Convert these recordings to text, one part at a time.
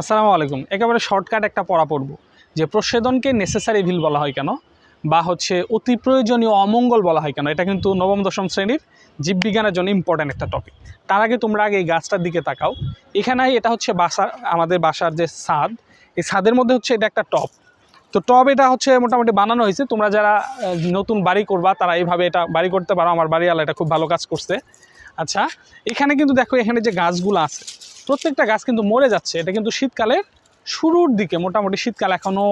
আসসালামু আলাইকুম। একেবারে শর্টকাট একটা পড়া পড়ব। যে প্রসেদনকে নেসেসারি ভিল বলা হয় কেন? বা হচ্ছে অতি প্রয়োজনীয় অমঙ্গল বলা হয় কেন? এটা কিন্তু নবম, দশম শ্রেণির জীববিজ্ঞানের জন্য ইম্পর্ট্যান্ট একটা টপিক তার আগে তোমরা আগে এই গাছটার দিকে তাকাও। এখানে এটা হচ্ছে বাসা আমাদের বাসার যে ছাদ, এই ছাদের মধ্যে হচ্ছে এটা একটা টপ তো টব এটা হচ্ছে মোটামুটি বানানো হয়েছে। তোমরা যারা নতুন বাড়ি করবা, তারা এইভাবে এটা বাড়ি করতে পারো। আমার বাড়িওয়ালা এটা খুব ভালো কাজ করছে। আচ্ছা এখানে কিন্তু দেখো এখানে যে গাছগুলো আছে প্রত্যেকটা গাছ কিন্তু মরে যাচ্ছে। এটা কিন্তু শীতকালের শুরুর দিকে, মোটামুটি শীতকাল এখনও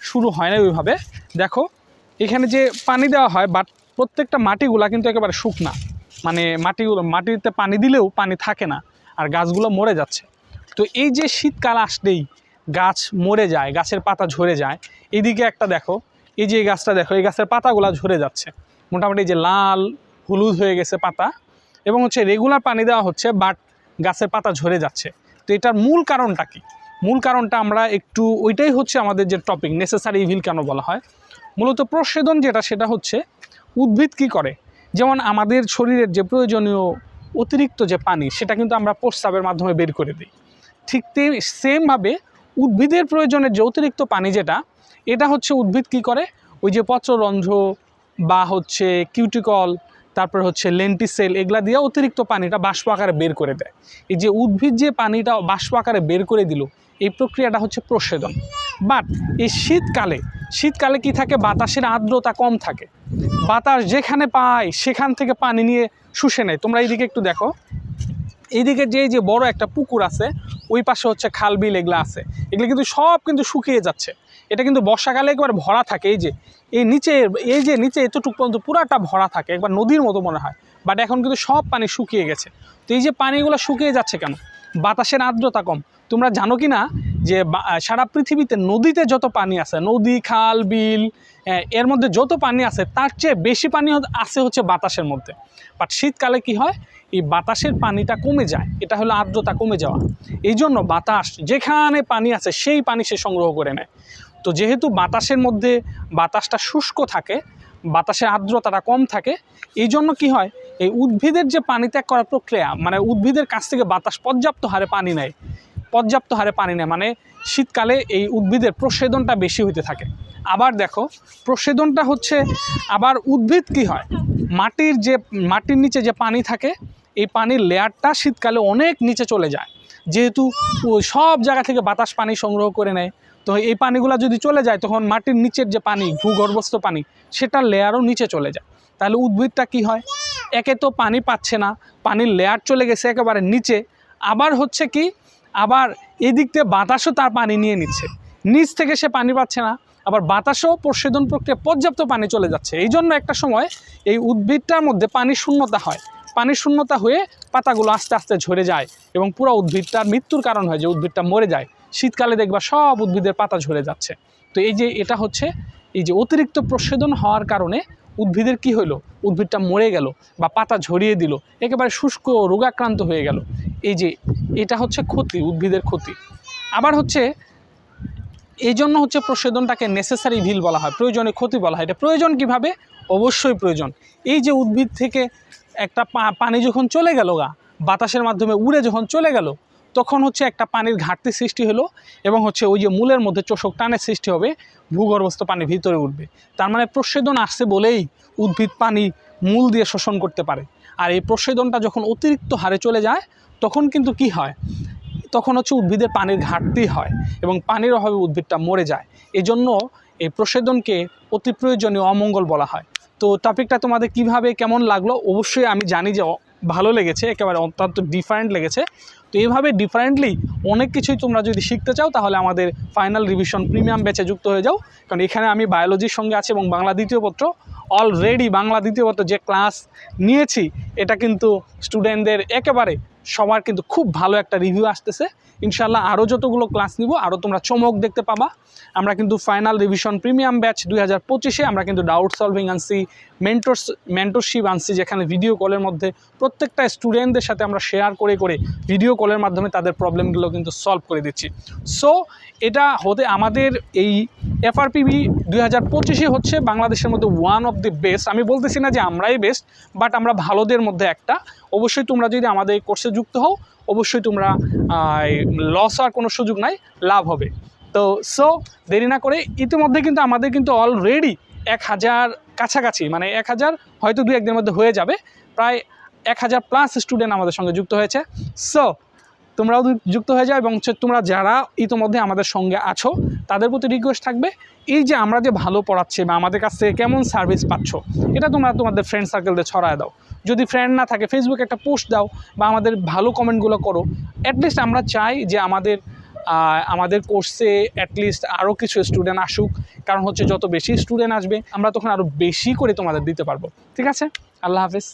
শুরু হয় না ওইভাবে। দেখো, এখানে যে পানি দেওয়া হয় বাট প্রত্যেকটা মাটিগুলা কিন্তু একেবারে শুকনা। মানে মাটিগুলো, মাটিতে পানি দিলেও পানি থাকে না, আর গাছগুলো মরে যাচ্ছে। তো এই যে শীতকাল আসলেই গাছ মরে যায়, গাছের পাতা ঝরে যায়, এদিকে একটা দেখো, এই যে গাছটা দেখো, এই গাছের পাতাগুলো ঝরে যাচ্ছে। মোটামুটি যে লাল, হলুদ হয়ে গেছে পাতা, এবং হচ্ছে রেগুলার পানি দেওয়া হচ্ছে বাট গাছের পাতা ঝরে যাচ্ছে। তো এটার মূল কারণটা কি? মূল কারণটা আমরা একটু, ওইটাই হচ্ছে আমাদের যে টপিক নেসেসারি ইভিল কেন বলা হয়? মূলত প্রসেদন যেটা, সেটা হচ্ছে উদ্ভিদ কি করে? যেমন আমাদের শরীরের যে প্রয়োজনীয় অতিরিক্ত যে পানি, সেটা কিন্তু আমরা প্রস্রাবের মাধ্যমে বের করে দিই। ঠিক তে সেমভাবে উদ্ভিদের প্রয়োজনের যে অতিরিক্ত পানি যেটা, এটা হচ্ছে উদ্ভিদ কি করে? ওই যে পত্ররন্ধ্র বা হচ্ছে কিউটিকল তারপর হচ্ছে লেন্টিসেল, এগুলা দিয়ে অতিরিক্ত পানিটা বাষ্প আকারে বের করে দেয়। এই যে উদ্ভিদ যে পানিটা বাষ্প আকারে বের করে দিল, এই প্রক্রিয়াটা হচ্ছে প্রসেদন বাট এই শীতকালে শীতকালে কি থাকে? বাতাসের আর্দ্রতা কম থাকে। বাতাস যেখানে পায়, সেখান থেকে পানি নিয়ে শুষে নেয়। তোমরা এইদিকে একটু দেখো। এইদিকে যে যে বড় একটা পুকুর আছে, ওই পাশে হচ্ছে খাল, বিল এগুলো আছে। এগুলো কিন্তু সব কিন্তু শুকিয়ে যাচ্ছে। এটা কিন্তু বর্ষাকালে একবার ভরা থাকে, এই যে, এই নিচে, এই যে নিচে এতটুকু পর্যন্ত পুরাটা ভরা থাকে, একবার নদীর মতো মনে হয়। বাট এখন কিন্তু সব পানি শুকিয়ে গেছে। তো এই যে পানিগুলো শুকিয়ে যাচ্ছে কেন? বাতাসের আর্দ্রতা কম। তোমরা জানো কি না যে সারা পৃথিবীতে নদীতে যত পানি আছে, নদী, খাল, বিল এর মধ্যে যত পানি আছে, তার চেয়ে বেশি পানি আছে হচ্ছে বাতাসের মধ্যে। বাট শীতকালে কি হয়? এই বাতাসের পানিটা কমে যায়। এটা হলো আর্দ্রতা কমে যাওয়া। এই জন্য বাতাস, যেখানে পানি আছে, সেই পানি সে সংগ্রহ করে নেয়। তো যেহেতু বাতাসের মধ্যে বাতাসটা শুষ্ক থাকে, বাতাসের আর্দ্রতাটা কম থাকে এই জন্য কি হয়? এই উদ্ভিদের যে পানি ত্যাগ করার প্রক্রিয়া মানে উদ্ভিদের কাছ থেকে বাতাস পর্যাপ্ত হারে পানি নেয় পর্যাপ্ত হারে পানি নেয়। মানে শীতকালে এই উদ্ভিদের প্রসেদনটা বেশি হইতে থাকে। আবার দেখো, প্রসেদনটা হচ্ছে আবার উদ্ভিদ কি হয়? মাটির যে, মাটির নিচে যে পানি থাকে, এই পানির লেয়ারটা শীতকালে অনেক নিচে চলে যায়। যেহেতু সব জায়গা থেকে বাতাস পানি সংগ্রহ করে নেয়, তো এই পানিগুলো যদি চলে যায়, তখন মাটির নিচের যে পানি, ভূগর্ভস্থ পানি, সেটার লেয়ারও নিচে চলে যায়। তাহলে উদ্ভিদটা কি হয়? একে তো পানি পাচ্ছে না, পানির লেয়ার চলে গেছে একেবারে নিচে। আবার হচ্ছে কি আবার এদিক দিয়ে বাতাসও তার পানি নিয়ে নিচ্ছে। নিচ থেকে সে পানি পাচ্ছে না, আবার বাতাসও প্রশোধন প্রক্রিয়া পর্যাপ্ত পানি চলে যাচ্ছে। এই জন্য একটা সময় এই উদ্ভিদটার মধ্যে পানির শূন্যতা হয়। পানির শূন্যতা হয়ে পাতাগুলো আস্তে আস্তে ঝরে যায় এবং পুরো উদ্ভিদটার মৃত্যুর কারণ হয় যে উদ্ভিদটা মরে যায়। শীতকালে দেখবা সব উদ্ভিদের পাতা ঝরে যাচ্ছে। তো এই যে এটা হচ্ছে, এই যে অতিরিক্ত প্রশোধন হওয়ার কারণে উদ্ভিদের কি হলো উদ্ভিদটা মরে গেল বা পাতা ঝরিয়ে দিল। একেবারে শুষ্ক, রোগাক্রান্ত হয়ে গেল। এই যে এটা হচ্ছে ক্ষতি, উদ্ভিদের ক্ষতি। আবার হচ্ছে এই জন্য হচ্ছে প্রশোধনটাকে নেসেসারি ভিল বলা হয় প্রয়োজনীয় ক্ষতি বলা হয়। এটা প্রয়োজন কীভাবে? অবশ্যই প্রয়োজন। এই যে উদ্ভিদ থেকে একটা পানি যখন চলে গেল গা, বাতাসের মাধ্যমে উড়ে যখন চলে গেল, তখন হচ্ছে একটা পানির ঘাটতি সৃষ্টি হলো এবং হচ্ছে ওই যে মূলের মধ্যে চোষক টানের সৃষ্টি হবে, ভূগর্ভস্থ পানি ভিতরে উঠবে। তার মানে প্রসেদন আসছে বলেই উদ্ভিদ পানি মূল দিয়ে শোষণ করতে পারে। আর এই প্রসেদনটা যখন অতিরিক্ত হারে চলে যায়, তখন কিন্তু কি হয়? তখন হচ্ছে উদ্ভিদের পানির ঘাটতি হয় এবং পানির অভাবে উদ্ভিদটা মরে যায়। এই জন্য এই প্রসেদনকে অতি প্রয়োজনীয় অমঙ্গল বলা হয়। তো টপিকটা তোমাদের কীভাবে কেমন লাগল অবশ্যই আমি জানি যে ভালো লেগেছে, একেবারে অত্যন্ত ডিফারেন্ট লেগেছে। তো এইভাবে ডিফারেন্টলি অনেক কিছুই তোমরা যদি শিখতে চাও, তাহলে আমাদের ফাইনাল রিভিশন প্রিমিয়াম ব্যাচে যুক্ত হয়ে যাও। কারণ এখানে আমি বায়োলজির সঙ্গে আছি এবং বাংলা দ্বিতীয় পত্র অলরেডি বাংলা দ্বিতীয় পত্র যে ক্লাস নিয়েছি এটা কিন্তু স্টুডেন্টদের একেবারে সবার কিন্তু খুব ভালো একটা রিভিউ আসতেছে। ইনশাল্লাহ আরও যতগুলো ক্লাস নিব আরও তোমরা চমক দেখতে পাবা। আমরা কিন্তু ফাইনাল রিভিশন প্রিমিয়াম ব্যাচ দুই হাজার পঁচিশে আমরা কিন্তু ডাউট সলভিং আনছি মেন্টরস মেন্টরশিপ আনছি যেখানে ভিডিও কলের মধ্যে প্রত্যেকটা স্টুডেন্টদের সাথে আমরা শেয়ার করে করে ভিডিও কলের মাধ্যমে তাদের প্রবলেমগুলো কিন্তু সলভ করে দিচ্ছি। সো এটা হতে আমাদের এই এফআরপিবি দুই হাজার পঁচিশে হচ্ছে বাংলাদেশের মধ্যে ওয়ান অফ দি বেস্ট আমি বলতেছি না যে আমরাই বেস্ট বাট আমরা ভালোদের মধ্যে একটা অবশ্যই তোমরা যদি আমাদের কোর্সে যুক্ত হও, অবশ্যই তোমরা লস হওয়ার কোনো সুযোগ নাই, লাভ হবে। তো সো দেরি না করে ইতিমধ্যে কিন্তু আমাদের কিন্তু অলরেডি এক হাজার কাছাকাছি মানে এক হাজার হয়তো দু একদিনের মধ্যে হয়ে যাবে। প্রায় এক হাজার প্লাস স্টুডেন্ট আমাদের সঙ্গে যুক্ত হয়েছে। সো তোমরাও যুক্ত হয়ে যাও এবং হচ্ছে তোমরা যারা ইতিমধ্যে আমাদের সঙ্গে আছো, তাদের প্রতি রিকোয়েস্ট থাকবে, এই যে আমরা যে ভালো পড়াচ্ছি বা আমাদের কাছ থেকে কেমন সার্ভিস পাচ্ছ, এটা তোমরা তোমাদের ফ্রেন্ড সার্কেলদের ছড়ায় দাও। যদি ফ্রেন্ড না থাকে ফেসবুকে একটা পোস্ট দাও বা আমাদের ভালো কমেন্টগুলো করো অ্যাটলিস্ট আমরা চাই যে আমাদের আমাদের কোর্সে অ্যাটলিস্ট আরও কিছু স্টুডেন্ট আসুক, কারণ হচ্ছে যত বেশি স্টুডেন্ট আসবে, আমরা তখন আরও বেশি করে তোমাদের দিতে পারব। ঠিক আছে? আল্লাহ হাফেজ।